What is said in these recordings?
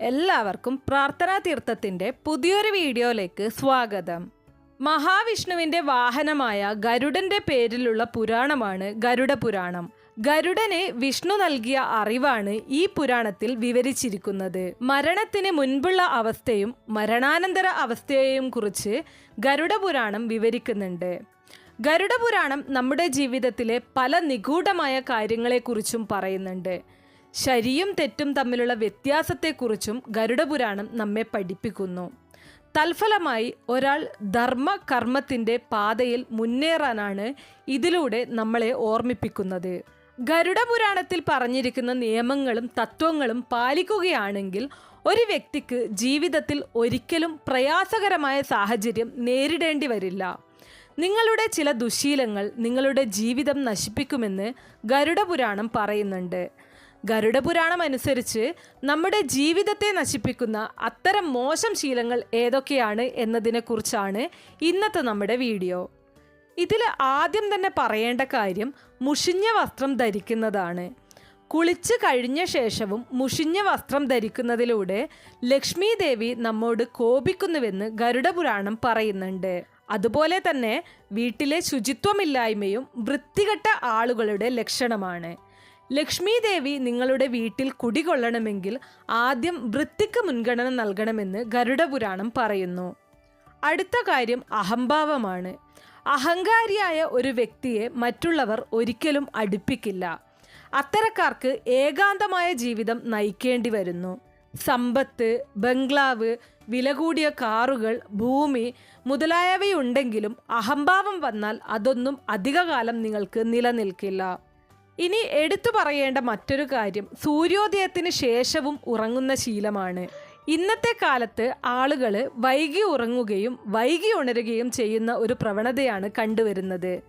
എല്ലാവർക്കും പ്രാർത്ഥനാ തീർത്ഥത്തിന്റെ പുതിയൊരു വീഡിയോയിലേക്ക് സ്വാഗതം. മഹാവിഷ്ണുവിന്റെ വാഹനമായ ഗരുഡന്റെ പേരിലുള്ള പുരാണമാണ് ഗരുഡ പുരാണം. ഗരുഡന് വിഷ്ണു നൽകിയ അറിവാണ് ഈ പുരാണത്തിൽ വിവരിച്ചിരിക്കുന്നത്. മരണത്തിന് മുൻപുള്ള അവസ്ഥയും മരണാനന്തര അവസ്ഥയെയും കുറിച്ച് ഗരുഡ പുരാണം വിവരിക്കുന്നുണ്ട്. ഗരുഡ പുരാണം നമ്മുടെ ജീവിതത്തിലെ പല നിഗൂഢമായ കാര്യങ്ങളെക്കുറിച്ചും പറയുന്നുണ്ട്. ശരിയും തെറ്റും തമ്മിലുള്ള വ്യത്യാസത്തെക്കുറിച്ചും ഗരുഡപുരാണം നമ്മെ പഠിപ്പിക്കുന്നു. തൽഫലമായി ഒരാൾ ധർമ്മ കർമ്മത്തിന്റെ പാതയിൽ മുന്നേറാനാണ് ഇതിലൂടെ നമ്മളെ ഓർമ്മിപ്പിക്കുന്നത്. ഗരുഡപുരാണത്തിൽ പറഞ്ഞിരിക്കുന്ന നിയമങ്ങളും തത്വങ്ങളും പാലിക്കുകയാണെങ്കിൽ ഒരു വ്യക്തിക്ക് ജീവിതത്തിൽ ഒരിക്കലും പ്രയാസകരമായ സാഹചര്യം നേരിടേണ്ടി വരില്ല. നിങ്ങളുടെ ചില ദുശീലങ്ങൾ നിങ്ങളുടെ ജീവിതം നശിപ്പിക്കുമെന്ന് ഗരുഡപുരാണം പറയുന്നുണ്ട്. ഗരുഡപുരാണം അനുസരിച്ച് നമ്മുടെ ജീവിതത്തെ നശിപ്പിക്കുന്ന അത്തരം മോശം ശീലങ്ങൾ ഏതൊക്കെയാണ് എന്നതിനെക്കുറിച്ചാണ് ഇന്നത്തെ നമ്മുടെ വീഡിയോ. ഇതിൽ ആദ്യം തന്നെ പറയേണ്ട കാര്യം മുഷിഞ്ഞ വസ്ത്രം ധരിക്കുന്നതാണ്. കുളിച്ച് കഴിഞ്ഞ ശേഷവും മുഷിഞ്ഞ വസ്ത്രം ധരിക്കുന്നതിലൂടെ ലക്ഷ്മി ദേവി നമ്മോട് കോപിക്കുന്നുവെന്ന് ഗരുഡപുരാണം പറയുന്നുണ്ട്. അതുപോലെ തന്നെ വീട്ടിലെ ശുചിത്വമില്ലായ്മയും വൃത്തികെട്ട ആളുകളുടെ ലക്ഷണമാണ്. ലക്ഷ്മി ദേവി നിങ്ങളുടെ വീട്ടിൽ കുടികൊള്ളണമെങ്കിൽ ആദ്യം വൃത്തിക്ക് മുൻഗണന നൽകണമെന്ന് ഗരുഡപുരാണം പറയുന്നു. അടുത്ത കാര്യം അഹംഭാവമാണ്. അഹങ്കാരിയായ ഒരു വ്യക്തിയെ മറ്റുള്ളവർ ഒരിക്കലും അടുപ്പിക്കില്ല. അത്തരക്കാർക്ക് ഏകാന്തമായ ജീവിതം നയിക്കേണ്ടി വരുന്നു. സമ്പത്ത് ബംഗ്ലാവ് വില കൂടിയ കാറുകൾ ഭൂമി മുതലായവയുണ്ടെങ്കിലും അഹംഭാവം വന്നാൽ അതൊന്നും അധികകാലം നിങ്ങൾക്ക് നിലനിൽക്കില്ല. ഇനി എടുത്തു പറയേണ്ട മറ്റൊരു കാര്യം സൂര്യോദയത്തിന് ശേഷവും ഉറങ്ങുന്ന ശീലമാണ്. ഇന്നത്തെ കാലത്ത് ആളുകൾ വൈകി ഉറങ്ങുകയും വൈകി ഉണരുകയും ചെയ്യുന്ന ഒരു പ്രവണതയാണ് കണ്ടുവരുന്നത്.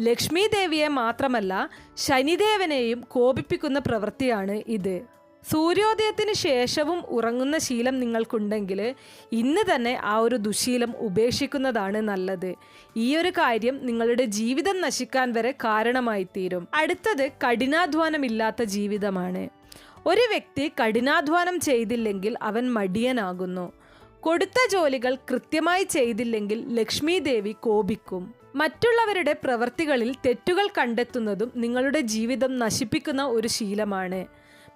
ലക്ഷ്മി ദേവിയെ മാത്രമല്ല ശനിദേവനെയും കോപിപ്പിക്കുന്ന പ്രവൃത്തിയാണ് ഇത്. സൂര്യോദയത്തിന് ശേഷവും ഉറങ്ങുന്ന ശീലം നിങ്ങൾക്കുണ്ടെങ്കിൽ ഇന്ന് തന്നെ ആ ഒരു ദുശീലം ഉപേക്ഷിക്കുന്നതാണ് നല്ലത്. ഈ ഒരു കാര്യം നിങ്ങളുടെ ജീവിതം നശിക്കാൻ വരെ കാരണമായി തീരും അടുത്തത് കഠിനാധ്വാനമില്ലാത്ത ജീവിതമാണ്. ഒരു വ്യക്തി കഠിനാധ്വാനം ചെയ്തില്ലെങ്കിൽ അവൻ മടിയനാകുന്നു. കൊടുത്ത ജോലികൾ കൃത്യമായി ചെയ്തില്ലെങ്കിൽ ലക്ഷ്മി ദേവി കോപിക്കും. മറ്റുള്ളവരുടെ പ്രവൃത്തികളിൽ തെറ്റുകൾ കണ്ടെത്തുന്നതും നിങ്ങളുടെ ജീവിതം നശിപ്പിക്കുന്ന ഒരു ശീലമാണ്.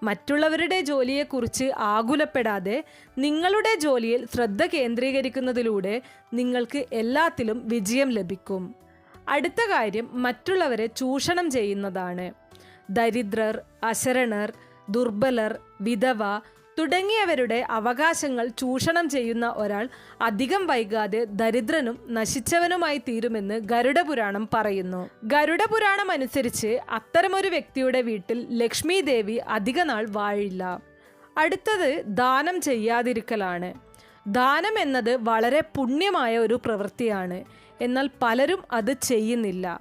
മറ്റുള്ളവരുടെ ജോലിയെക്കുറിച്ച് ആകുലപ്പെടാതെ നിങ്ങളുടെ ജോലിയിൽ ശ്രദ്ധ കേന്ദ്രീകരിക്കുന്നതിലൂടെ നിങ്ങൾക്ക് എല്ലാത്തിലും വിജയം ലഭിക്കും. അടുത്ത കാര്യം മറ്റുള്ളവരെ ചൂഷണം ചെയ്യുന്നതാണ്. ദരിദ്രർ അശരണർ ദുർബലർ വിധവ തുടങ്ങിയവരുടെ അവകാശങ്ങൾ ചൂഷണം ചെയ്യുന്ന ഒരാൾ അധികം വൈകാതെ ദരിദ്രനും നശിച്ചവനുമായി തീരുമെന്ന് ഗരുഡപുരാണം പറയുന്നു. ഗരുഡപുരാണം അനുസരിച്ച് അത്തരമൊരു വ്യക്തിയുടെ വീട്ടിൽ ലക്ഷ്മി ദേവി അധികനാൾ വാഴില്ല. അടുത്തത് ദാനം ചെയ്യാതിരിക്കലാണ്. ദാനം എന്നത് വളരെ പുണ്യമായ ഒരു പ്രവൃത്തിയാണ്. എന്നാൽ പലരും അത് ചെയ്യുന്നില്ല.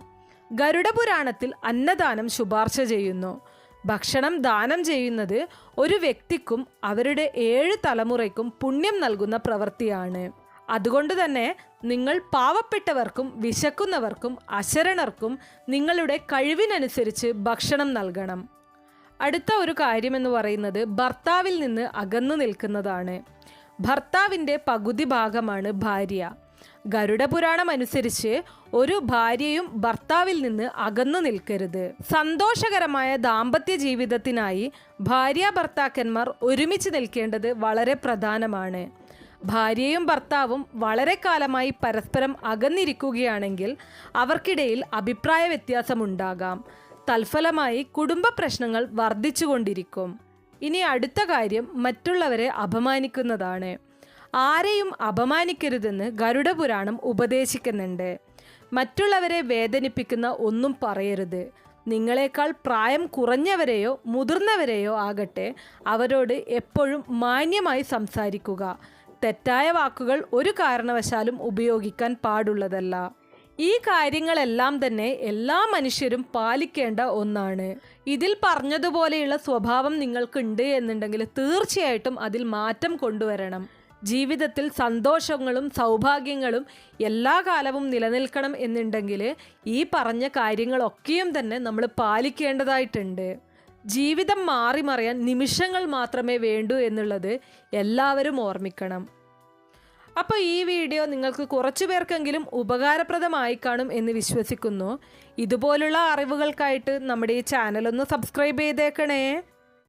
ഗരുഡപുരാണത്തിൽ അന്നദാനം ശുപാർശ ചെയ്യുന്നു. ഭക്ഷണം ദാനം ചെയ്യുന്നത് ഒരു വ്യക്തിക്കും അവരുടെ ഏഴ് തലമുറയ്ക്കും പുണ്യം നൽകുന്ന പ്രവൃത്തിയാണ്. അതുകൊണ്ട് തന്നെ നിങ്ങൾ പാവപ്പെട്ടവർക്കും വിശക്കുന്നവർക്കും അശരണർക്കും നിങ്ങളുടെ കഴിവിനനുസരിച്ച് ഭക്ഷണം നൽകണം. അടുത്ത ഒരു കാര്യമെന്ന് പറയുന്നത് ഭർത്താവിൽ നിന്ന് അകന്നു നിൽക്കുന്നതാണ്. ഭർത്താവിന്റെ പകുതി ഭാഗമാണ് ഭാര്യ. ഗരുഡപുരാണം അനുസരിച്ച് ഒരു ഭാര്യയും ഭർത്താവിൽ നിന്ന് അകന്നു നിൽക്കരുത്. സന്തോഷകരമായ ദാമ്പത്യ ജീവിതത്തിനായി ഭാര്യ ഭർത്താക്കന്മാർ ഒരുമിച്ച് നിൽക്കേണ്ടത് വളരെ പ്രധാനമാണ്. ഭാര്യയും ഭർത്താവും വളരെ കാലമായി പരസ്പരം അകന്നിരിക്കുകയാണെങ്കിൽ അവർക്കിടയിൽ അഭിപ്രായ വ്യത്യാസമുണ്ടാകാം. തൽഫലമായി കുടുംബ പ്രശ്നങ്ങൾ വർദ്ധിച്ചുകൊണ്ടിരിക്കും. ഇനി അടുത്ത കാര്യം മറ്റുള്ളവരെ അപമാനിക്കുന്നതാണ്. ആരെയും അപമാനിക്കരുതെന്ന് ഗരുഡപുരാണം ഉപദേശിക്കുന്നുണ്ട്. മറ്റുള്ളവരെ വേദനിപ്പിക്കുന്ന ഒന്നും പറയരുത്. നിങ്ങളെക്കാൾ പ്രായം കുറഞ്ഞവരെയോ മുതിർന്നവരെയോ ആകട്ടെ അവരോട് എപ്പോഴും മാന്യമായി സംസാരിക്കുക. തെറ്റായ വാക്കുകൾ ഒരു കാരണവശാലും ഉപയോഗിക്കാൻ പാടുള്ളതല്ല. ഈ കാര്യങ്ങളെല്ലാം തന്നെ എല്ലാ മനുഷ്യരും പാലിക്കേണ്ട ഒന്നാണ്. ഇതിൽ പറഞ്ഞതുപോലെയുള്ള സ്വഭാവം നിങ്ങൾക്കുണ്ട് എന്നുണ്ടെങ്കിൽ തീർച്ചയായിട്ടും അതിൽ മാറ്റം കൊണ്ടുവരണം. ജീവിതത്തിൽ സന്തോഷങ്ങളും സൗഭാഗ്യങ്ങളും എല്ലാ കാലവും നിലനിൽക്കണം എന്നുണ്ടെങ്കിൽ ഈ പറഞ്ഞ കാര്യങ്ങളൊക്കെയും തന്നെ നമ്മൾ പാലിക്കേണ്ടതായിട്ടുണ്ട്. ജീവിതം മാറി മറിയാൻ നിമിഷങ്ങൾ മാത്രമേ വേണ്ടൂ എന്നുള്ളത് എല്ലാവരും ഓർമ്മിക്കണം. അപ്പോൾ ഈ വീഡിയോ നിങ്ങൾക്ക് കുറച്ചു പേർക്കെങ്കിലും ഉപകാരപ്രദമായി കാണും എന്ന് വിശ്വസിക്കുന്നു. ഇതുപോലുള്ള അറിവുകൾക്കായിട്ട് നമ്മുടെ ഈ ചാനലൊന്ന് സബ്സ്ക്രൈബ് ചെയ്തേക്കണേ.